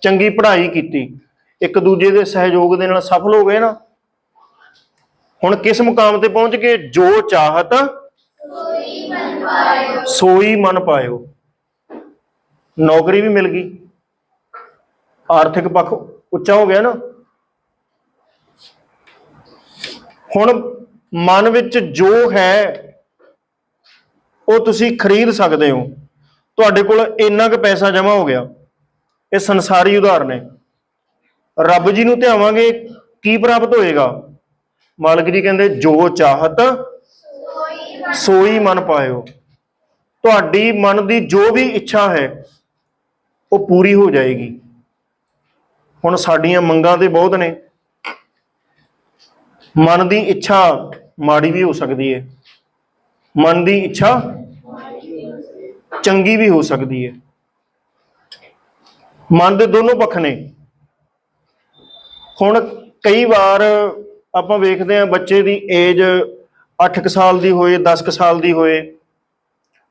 ਚੰਗੀ ਪੜ੍ਹਾਈ ਕੀਤੀ, ਇੱਕ ਦੂਜੇ ਦੇ ਸਹਿਯੋਗ ਦੇ ਨਾਲ ਸਫਲ ਹੋ ਗਏ ਨਾ। ਹੁਣ ਕਿਸ ਮੁਕਾਮ ਤੇ ਪਹੁੰਚ ਗਏ? ਜੋ ਚਾਹਤ ਸੋਈ ਮਨ ਪਾਇਓ। ਨੌਕਰੀ ਵੀ ਮਿਲ ਗਈ। ਆਰਥਿਕ ਪੱਖ ਉੱਚਾ ਹੋ ਗਿਆ ਨਾ। ਹੁਣ ਮਨ ਵਿੱਚ ਜੋ ਹੈ, ਉਹ ਤੁਸੀਂ ਖਰੀਦ ਸਕਦੇ ਹੋ। ਤੁਹਾਡੇ ਕੋਲ ਇੰਨਾ ਕੁ ਪੈਸਾ ਜਮ੍ਹਾਂ ਹੋ ਗਿਆ। ਇਹ ਸੰਸਾਰੀ ਉਦਾਹਰਨ ਹੈ ਰੱਬ ਜੀ ਨੂੰ ਧਿਆਵਾਂਗੇ, ਕੀ ਪ੍ਰਾਪਤ ਹੋਏਗਾ? ਮਾਲਕ ਜੀ ਕਹਿੰਦੇ, ਜੋ ਚਾਹਤ, ਸੋਈ ਮਨ ਪਾਇਓ। ਤੁਹਾਡੀ ਮਨ ਦੀ ਜੋ ਵੀ ਇੱਛਾ ਹੈ, ਉਹ ਪੂਰੀ ਹੋ ਜਾਏਗੀ। ਹੁਣ ਸਾਡੀਆਂ ਮੰਗਾਂ ਤੇ ਬਹੁਤ ਨੇ। ਮਨ ਦੀ ਇੱਛਾ ਮਾੜੀ ਵੀ ਹੋ ਸਕਦੀ ਹੈ ਮਨ ਦੀ ਇੱਛਾ ਚੰਗੀ ਵੀ ਹੋ ਸਕਦੀ ਹੈ ਮਨ ਦੇ ਦੋਨੋਂ ਪੱਖ ਨੇ। ਹੁਣ ਕਈ ਵਾਰ ਆਪਾਂ ਵੇਖਦੇ ਹਾਂ ਬੱਚੇ ਦੀ ਏਜ 8 ਸਾਲ ਦੀ ਹੋਏ 10 ਸਾਲ ਦੀ ਹੋਏ,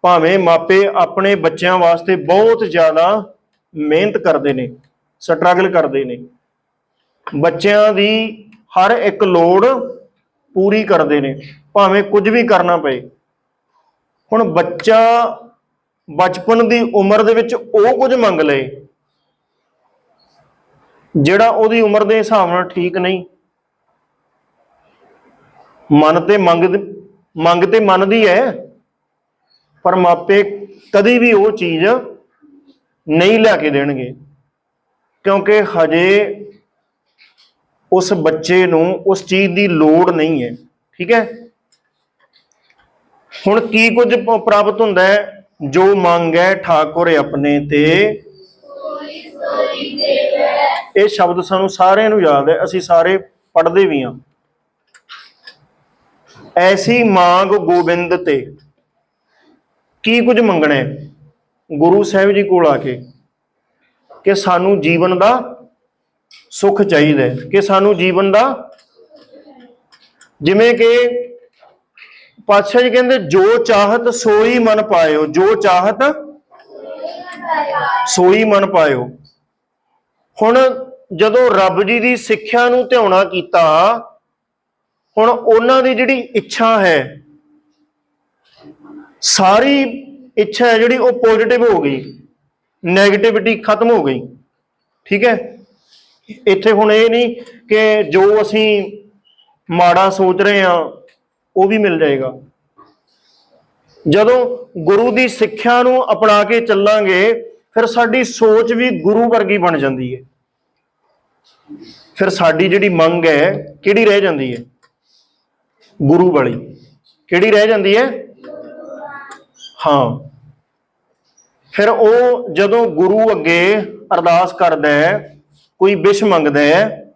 ਭਾਵੇਂ ਮਾਪੇ ਆਪਣੇ ਬੱਚਿਆਂ ਵਾਸਤੇ ਬਹੁਤ ਜ਼ਿਆਦਾ ਮਿਹਨਤ ਕਰਦੇ ਨੇ ਸਟਰਗਲ ਕਰਦੇ ਨੇ। ਬੱਚਿਆਂ ਦੀ ਹਰ ਇੱਕ ਲੋੜ ਪੂਰੀ ਕਰਦੇ ਨੇ, ਭਾਵੇਂ ਕੁਝ ਵੀ ਕਰਨਾ ਪਏ। ਹੁਣ ਬੱਚਾ ਬਚਪਨ ਦੀ ਉਮਰ ਦੇ ਵਿੱਚ ਉਹ ਕੁਝ ਮੰਗ ਲਏ। ਜਿਹੜਾ ਉਹਦੀ ਉਮਰ ਦੇ ਹਿਸਾਬ ਨਾਲ ਠੀਕ ਨਹੀਂ, ਮਨ ਤੇ ਮੰਗ ਮੰਗ ਤੇ ਮੰਨਦੀ ਹੈ, ਪਰ ਮਾਪੇ ਕਦੀ ਵੀ ਉਹ ਚੀਜ਼ ਨਹੀਂ ਲੈ ਕੇ ਦੇਣਗੇ, ਕਿਉਂਕਿ ਹਜੇ ਉਸ ਬੱਚੇ ਨੂੰ ਉਸ ਚੀਜ਼ ਦੀ ਲੋੜ ਨਹੀਂ ਹੈ, ਠੀਕ ਹੈ? ਹੁਣ ਕੀ ਕੁਝ ਪ੍ਰਾਪਤ ਹੁੰਦਾ ਹੈ? ਜੋ ਹੈ, ਠਾਕੁਰ ਆਪਣੇ ਤੇ ਇਹ ਸ਼ਬਦ ਸਾਨੂੰ ਸਾਰਿਆਂ ਨੂੰ ਯਾਦ ਹੈ ਅਸੀਂ ਸਾਰੇ ਪੜ੍ਹਦੇ ਵੀ ਹਾਂ। ਐਸੀ ਮੰਗ ਗੋਬਿੰਦ ਤੇ। ਕੀ ਕੁਝ ਮੰਗਣਾ ਹੈ? ਗੁਰੂ ਸਾਹਿਬ ਜੀ ਕੋਲ ਆ ਕੇ ਕਿ ਸਾਨੂੰ ਜੀਵਨ ਦਾ ਸੁੱਖ ਚਾਹੀਦਾ ਹੈ ਕਿ ਸਾਨੂੰ ਜੀਵਨ ਦਾ ਜਿਵੇਂ ਕਿ ਪਾਤਸ਼ਾਹ ਜੀ ਕਹਿੰਦੇ ਜੋ ਚਾਹਤ ਸੋਈ ਮਨ ਪਾਇਓ ਜੋ ਚਾਹਤ ਸੋਈ ਮਨ ਪਾਇਓ। ਹੁਣ ਜਦੋਂ ਰੱਬ ਜੀ ਦੀ ਸਿੱਖਿਆ ਨੂੰ ਧਿਆਉਣਾ ਕੀਤਾ, ਹੁਣ ਉਹਨਾਂ ਦੀ ਜਿਹੜੀ ਇੱਛਾ ਹੈ, ਸਾਰੀ ਇੱਛਾ ਹੈ ਜਿਹੜੀ ਉਹ ਪੋਜ਼ਿਟਿਵ ਹੋ ਗਈ 네ਗੇਟਿਵਿਟੀ ਖਤਮ ਹੋ ਗਈ, ਠੀਕ ਹੈ? ਇੱਥੇ ਹੁਣ ਇਹ ਨਹੀਂ ਕਿ ਜੋ ਅਸੀਂ ਮਾੜਾ ਸੋਚ ਰਹੇ ਹਾਂ, ਉਹ ਵੀ ਮਿਲ ਜਾਏਗਾ। ਜਦੋਂ ਗੁਰੂ ਦੀ ਸਿੱਖਿਆ ਨੂੰ ਅਪਣਾ ਕੇ ਚੱਲਾਂਗੇ, ਫਿਰ ਸਾਡੀ ਸੋਚ ਵੀ ਗੁਰੂ ਵਰਗੀ ਬਣ ਜਾਂਦੀ ਹੈ। ਫਿਰ ਸਾਡੀ ਜਿਹੜੀ ਮੰਗ ਹੈ, ਕਿਹੜੀ ਰਹਿ ਜਾਂਦੀ ਹੈ? ਗੁਰੂ ਵਾਲੀ। ਕਿਹੜੀ ਰਹਿ ਜਾਂਦੀ ਹੈ? ਹਾਂ। ਫਿਰ ਉਹ ਜਦੋਂ ਗੁਰੂ ਅੱਗੇ ਅਰਦਾਸ ਕਰਦਾ ਹੈ, ਕੋਈ ਵਿਸ਼ ਮੰਗਦਾ ਹੈ,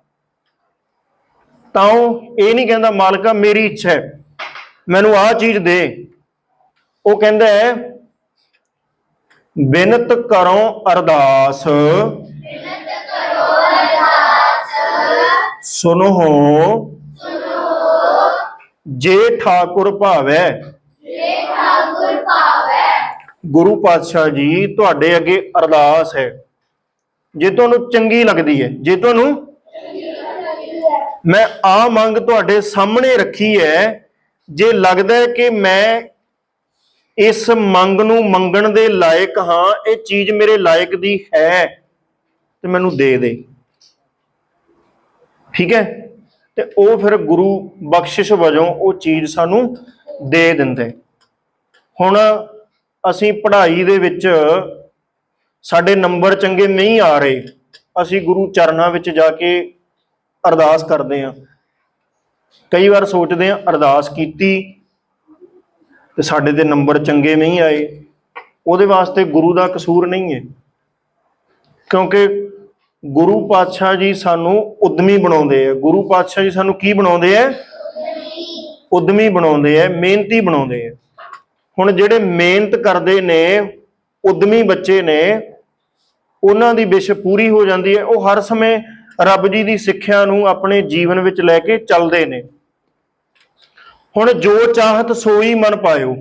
ਤਾਂ ਉਹ ਇਹ ਨਹੀਂ ਕਹਿੰਦਾ, ਮਾਲਕਾ, ਮੇਰੀ ਇੱਛਾ ਹੈ। ਮੈਨੂੰ ਆਹ ਚੀਜ਼ ਦੇ। ਉਹ ਕਹਿੰਦਾ ਹੈ, ਬਿਨਤ ਕਰੋ ਅਰਦਾਸ ਸੁਨੋ ਜੇ ਠਾਕੁਰ ਭਾਵੈ। ਗੁਰੂ ਪਾਤਸ਼ਾਹ ਜੀ, ਤੁਹਾਡੇ ਅੱਗੇ ਅਰਦਾਸ ਹੈ। ਜੇ ਤੁਹਾਨੂੰ ਚੰਗੀ ਲੱਗਦੀ ਹੈ, ਜੇ ਤੁਹਾਨੂੰ ਮੈਂ ਆ ਮੰਗ ਤੁਹਾਡੇ ਸਾਹਮਣੇ ਰੱਖੀ ਹੈ, ਜੇ ਲੱਗਦਾ ਹੈ ਕਿ ਮੈਂ ਇਸ ਮੰਗ ਨੂੰ ਮੰਗਣ ਦੇ ਲਾਇਕ ਹਾਂ, ਇਹ ਚੀਜ਼ ਮੇਰੇ ਲਾਇਕ ਦੀ ਹੈ, ਤੇ ਮੈਨੂੰ ਦੇ ਦੇ। ਠੀਕ ਹੈ? ਤੇ ਉਹ ਫਿਰ ਗੁਰੂ ਬਖਸ਼ਿਸ਼ ਵਜੋਂ ਉਹ ਚੀਜ਼ ਸਾਨੂੰ ਦੇ ਦਿੰਦੇ। ਹੁਣ ਅਸੀਂ ਪੜ੍ਹਾਈ ਦੇ ਵਿੱਚ ਸਾਡੇ ਨੰਬਰ ਚੰਗੇ ਨਹੀਂ ਆ ਰਹੇ, ਅਸੀਂ ਗੁਰੂ ਚਰਨਾਂ ਵਿੱਚ ਜਾ ਕੇ ਅਰਦਾਸ ਕਰਦੇ ਹਾਂ। ਕਈ ਵਾਰ ਸੋਚਦੇ ਹਾਂ ਅਰਦਾਸ ਕੀਤੀ ਤੇ ਸਾਡੇ ਦੇ ਨੰਬਰ ਚੰਗੇ ਨਹੀਂ ਆਏ, ਉਹਦੇ ਵਾਸਤੇ ਗੁਰੂ ਦਾ ਕਸੂਰ ਨਹੀਂ ਹੈ। ਕਿਉਂਕਿ ਗੁਰੂ ਪਾਤਸ਼ਾਹ ਜੀ ਸਾਨੂੰ ਉਦਮੀ ਬਣਾਉਂਦੇ ਆ। ਗੁਰੂ ਪਾਤਸ਼ਾਹ ਜੀ ਸਾਨੂੰ ਕੀ ਬਣਾਉਂਦੇ ਆ? ਉਦਮੀ ਬਣਾਉਂਦੇ ਐ ਮਿਹਨਤੀ ਬਣਾਉਂਦੇ ਐ ਹੁਣ ਜਿਹੜੇ ਮਿਹਨਤ ਕਰਦੇ ਨੇ, ਉਦਮੀ ਬੱਚੇ ਨੇ, ਉਹਨਾਂ ਦੀ ਵਿਸ਼ ਪੂਰੀ ਹੋ ਜਾਂਦੀ ਹੈ। ਉਹ ਹਰ ਸਮੇਂ ਰੱਬ ਜੀ ਦੀ ਸਿੱਖਿਆ ਨੂੰ ਆਪਣੇ ਜੀਵਨ ਵਿੱਚ ਲੈ ਕੇ ਚੱਲਦੇ ਨੇ। ਹੁਣ ਜੋ ਚਾਹਤ ਸੋਈ ਮਨ ਪਾਇਓ।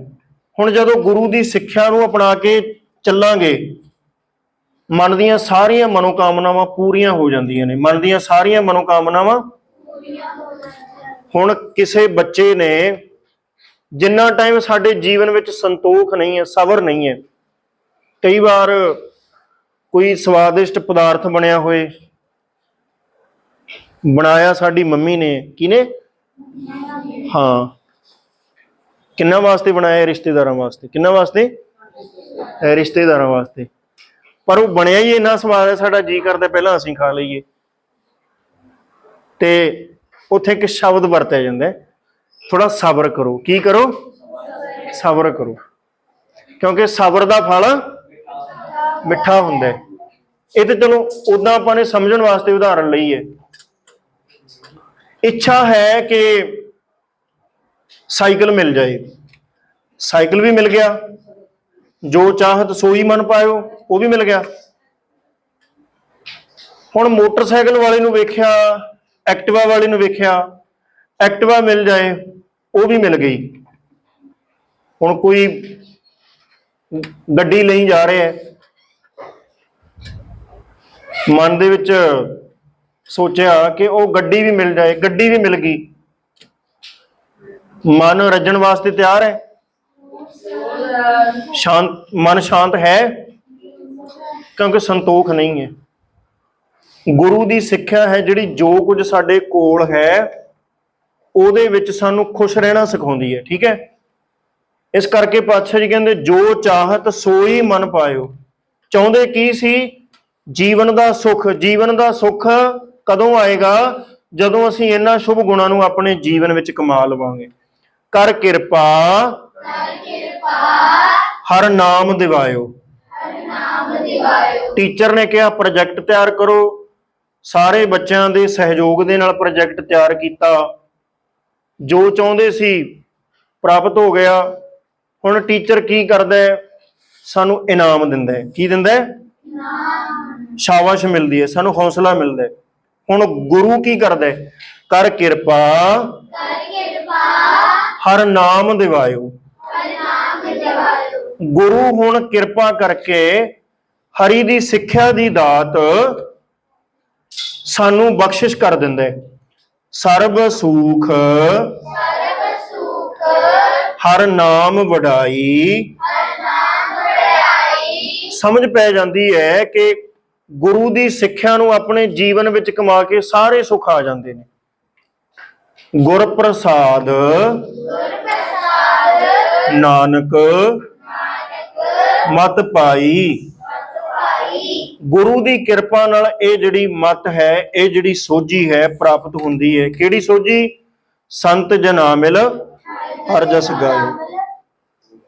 ਹੁਣ ਜਦੋਂ ਗੁਰੂ ਦੀ ਸਿੱਖਿਆ ਨੂੰ ਅਪਣਾ ਕੇ ਚੱਲਾਂਗੇ ਮਨ ਦੀਆਂ ਸਾਰੀਆਂ ਮਨੋਕਾਮਨਾਵਾਂ ਪੂਰੀਆਂ ਹੋ ਜਾਂਦੀਆਂ ਨੇ। ਮਨ ਦੀਆਂ ਸਾਰੀਆਂ ਮਨੋਕਾਮਨਾਵਾਂ ਹੁਣ ਕਿਸੇ ਬੱਚੇ ਨੇ ਜਿੰਨਾ ਟਾਈਮ ਸਾਡੇ ਜੀਵਨ ਵਿੱਚ ਸੰਤੋਖ ਨਹੀਂ ਹੈ, ਸਬਰ ਨਹੀਂ ਹੈ, ਕਈ ਵਾਰ ਕੋਈ ਸਵਾਦਿਸ਼ਟ ਪਦਾਰਥ ਬਣਿਆ ਹੋਏ, ਬਣਾਇਆ ਸਾਡੀ ਮੰਮੀ ਨੇ ਕਿਨੇ ਹਾਂ। ਕਿੰਨਾ ਵਾਸਤੇ ਬਣਾਇਆ ਰਿਸ਼ਤੇਦਾਰਾਂ ਵਾਸਤੇ? ਕਿੰਨਾ ਵਾਸਤੇ? ਰਿਸ਼ਤੇਦਾਰਾਂ ਵਾਸਤੇ। ਪਰ ਉਹ ਬਣਿਆ ਹੀ ਇੰਨਾ ਸਵਾਦ ਹੈ, ਸਾਡਾ ਜੀ ਕਰਦਾ ਪਹਿਲਾਂ ਅਸੀਂ ਖਾ ਲਈਏ। ਤੇ ਉੱਥੇ ਇੱਕ ਸ਼ਬਦ ਵਰਤਿਆ ਜਾਂਦਾ ਹੈ ਥੋੜਾ ਸਬਰ ਕਰੋ। ਕੀ ਕਰੋ? ਸਬਰ ਕਰੋ। ਕਿਉਂਕਿ ਸਬਰ ਦਾ ਫਲ ਮਿੱਠਾ ਹੁੰਦਾ ਹੈ। ਇਹ ਤੇ ਚਲੋ ਉਦਾਂ ਆਪਾਂ ਨੇ ਸਮਝਣ ਵਾਸਤੇ ਉਦਾਹਰਣ ਲਈ ਹੈ। ਇੱਛਾ ਹੈ ਕਿ ਸਾਈਕਲ ਮਿਲ ਜਾਏ। ਸਾਈਕਲ ਵੀ ਮਿਲ ਗਿਆ। ਜੋ ਚਾਹਤ ਸੋਈ ਮਨ ਪਾਇਓ। ਉਹ ਵੀ ਮਿਲ ਗਿਆ। ਹੁਣ ਮੋਟਰਸਾਈਕਲ ਵਾਲੇ ਨੂੰ ਵੇਖਿਆ ਐਕਟਿਵਾ ਵਾਲੇ ਨੂੰ ਵੇਖਿਆ ਐਕਟਿਵਾ ਮਿਲ ਜਾਏ ਉਹ ਵੀ ਮਿਲ ਗਈ। ਹੁਣ ਕੋਈ ਗੱਡੀ ਲਈ ਜਾ ਰਿਹਾ ਹੈ। ਮਨ ਦੇ ਵਿੱਚ ਸੋਚਿਆ ਕਿ ਉਹ ਗੱਡੀ ਵੀ ਮਿਲ ਜਾਏ ਗੱਡੀ ਵੀ ਮਿਲ ਗਈ। ਮਨ ਰੱਜਣ ਵਾਸਤੇ ਤਿਆਰ ਹੈ? ਸ਼ਾਂਤ ਮਨ ਸ਼ਾਂਤ ਹੈ? ਕਿਉਂਕਿ ਸੰਤੋਖ ਨਹੀਂ ਹੈ। ਗੁਰੂ ਦੀ ਸਿੱਖਿਆ ਹੈ ਜਿਹੜੀ ਜੋ ਕੁਝ ਸਾਡੇ ਕੋਲ ਹੈ ਉਹਦੇ ਵਿੱਚ ਸਾਨੂੰ ਖੁਸ਼ ਰਹਿਣਾ ਸਿਖਾਉਂਦੀ ਹੈ ਠੀਕ ਹੈ? ਇਸ ਕਰਕੇ ਪਾਤਸ਼ਾਹ ਜੀ ਕਹਿੰਦੇ ਜੋ ਚਾਹਤ ਸੋਈ ਮਨ ਪਾਇਓ। ਚਾਹੁੰਦੇ ਕੀ ਸੀ? ਜੀਵਨ ਦਾ ਸੁੱਖ। ਜੀਵਨ ਦਾ ਸੁੱਖ ਕਦੋਂ ਆਏਗਾ? ਜਦੋਂ ਅਸੀਂ ਇਹਨਾਂ ਸ਼ੁਭ ਗੁਣਾਂ ਨੂੰ ਆਪਣੇ ਜੀਵਨ ਵਿੱਚ ਕਮਾ ਲਵਾਂਗੇ। ਕਰ ਕਿਰਪਾ ਹਰ ਨਾਮ ਦਿਵਾਇਓ। ਟੀਚਰ ਨੇ ਕਿਹਾ ਪ੍ਰੋਜੈਕਟ ਤਿਆਰ ਕਰੋ। ਸਾਰੇ ਬੱਚਿਆਂ ਦੇ ਸਹਿਯੋਗ ਦੇ ਨਾਲ ਪ੍ਰੋਜੈਕਟ ਤਿਆਰ ਕੀਤਾ। ਜੋ ਚਾਹੁੰਦੇ ਸੀ ਪ੍ਰਾਪਤ ਹੋ ਗਿਆ। ਹੁਣ ਟੀਚਰ ਕੀ ਕਰਦਾ ਹੈ? ਸਾਨੂੰ ਇਨਾਮ ਦਿੰਦਾ ਹੈ। ਕੀ ਦਿੰਦਾ ਹੈ? ਸ਼ਾਬਾਸ਼ ਮਿਲਦੀ ਹੈ। ਸਾਨੂੰ ਹੌਸਲਾ ਮਿਲਦਾ ਹੈ। ਹੁਣ ਗੁਰੂ ਕੀ ਕਰਦਾ ਹੈ? ਕਰ ਕਿਰਪਾ ਹਰ ਨਾਮ ਦਿਵਾਇਓ। ਗੁਰੂ ਹੁਣ ਕਿਰਪਾ ਕਰਕੇ ਹਰੀ ਦੀ ਸਿੱਖਿਆ ਦੀ ਦਾਤ ਸਾਨੂੰ ਬਖਸ਼ਿਸ਼ ਕਰ ਦਿੰਦਾ। ਸਰਬ ਸੁਖ। ਹਰ ਨਾਮ ਵਡਾਈ। ਸਮਝ ਪੈ ਜਾਂਦੀ ਹੈ ਕਿ ਗੁਰੂ ਦੀ ਸਿੱਖਿਆ ਨੂੰ ਆਪਣੇ ਜੀਵਨ ਵਿੱਚ ਕਮਾ ਕੇ ਸਾਰੇ ਸੁੱਖ ਆ ਜਾਂਦੇ ਨੇ। ਗੁਰ ਪ੍ਰਸਾਦ ਨਾਨਕ। ਮਤ ਪਾਈ। ਗੁਰੂ ਦੀ ਕਿਰਪਾ ਨਾਲ ਇਹ ਜਿਹੜੀ ਮਤ ਹੈ, ਇਹ ਜਿਹੜੀ ਸੋਝੀ ਹੈ ਪ੍ਰਾਪਤ ਹੁੰਦੀ ਹੈ। ਕਿਹੜੀ ਸੋਝੀ? ਸੰਤ ਜਨਾ ਮਿਲ ਹਰ ਜਸ ਗਾਇਓ।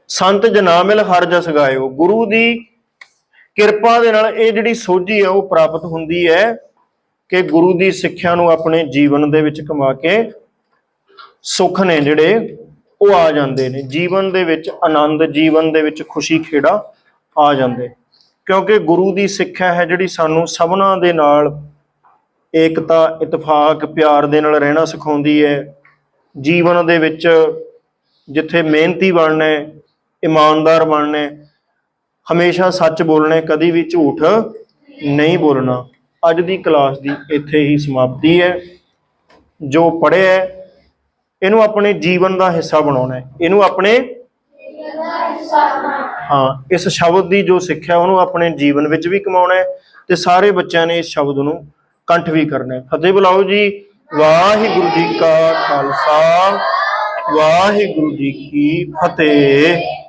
ਸੰਤ ਜਨਾ ਮਿਲ ਹਰ ਜਸ ਗਾਇਓ। ਗੁਰੂ ਦੀ ਕਿਰਪਾ ਦੇ ਨਾਲ ਇਹ ਜਿਹੜੀ ਸੋਝੀ ਹੈ, ਉਹ ਪ੍ਰਾਪਤ ਹੁੰਦੀ ਹੈ ਕਿ ਗੁਰੂ ਦੀ ਸਿੱਖਿਆ ਨੂੰ ਆਪਣੇ ਜੀਵਨ ਦੇ ਵਿੱਚ ਕਮਾ ਕੇ ਸੁੱਖ ਨੇ ਜਿਹੜੇ ਉਹ ਆ ਜਾਂਦੇ ਨੇ। ਜੀਵਨ ਦੇ ਵਿੱਚ ਆਨੰਦ, ਜੀਵਨ ਦੇ ਵਿੱਚ ਖੁਸ਼ੀ, ਖੇੜਾ ਆ ਜਾਂਦੇ। ਕਿਉਂਕਿ ਗੁਰੂ ਦੀ ਸਿੱਖਿਆ ਹੈ ਜਿਹੜੀ ਸਾਨੂੰ ਸਭਨਾਂ ਦੇ ਨਾਲ ਏਕਤਾ, ਇਤਫਾਕ, ਪਿਆਰ ਦੇ ਨਾਲ ਰਹਿਣਾ ਸਿਖਾਉਂਦੀ ਹੈ। ਜੀਵਨ ਦੇ ਵਿੱਚ ਜਿੱਥੇ ਮਿਹਨਤੀ ਬਣਨਾ ਹੈ, ਇਮਾਨਦਾਰ ਬਣਨਾ ਹੈ, ਹਮੇਸ਼ਾ ਸੱਚ ਬੋਲਣਾ ਹੈ, ਕਦੀ ਵੀ ਝੂਠ ਨਹੀਂ ਬੋਲਣਾ। ਅੱਜ ਦੀ ਕਲਾਸ ਦੀ ਇੱਥੇ ਹੀ ਸਮਾਪਤੀ ਹੈ। ਜੋ ਪੜ੍ਹਿਆ ਇਹਨੂੰ ਆਪਣੇ ਜੀਵਨ ਦਾ ਹਿੱਸਾ ਬਣਾਉਣਾ ਹੈ। ਇਹਨੂੰ ਆਪਣੇ ਹਾਂ, ਇਸ ਸ਼ਬਦ ਦੀ ਜੋ ਸਿੱਖਿਆ, ਉਹਨੂੰ ਆਪਣੇ ਜੀਵਨ ਵਿੱਚ ਵੀ ਕਮਾਉਣਾ ਹੈ ਤੇ ਸਾਰੇ ਬੱਚਿਆਂ ਨੇ ਇਸ ਸ਼ਬਦ ਨੂੰ ਕੰਠ ਵੀ ਕਰਨਾ ਹੈ। ਫਤਿਹ ਬੁਲਾਓ ਜੀ। ਵਾਹਿਗੁਰੂ ਜੀ ਕਾ ਖਾਲਸਾ। ਵਾਹਿਗੁਰੂ ਜੀ ਕੀ ਫਤਿਹ।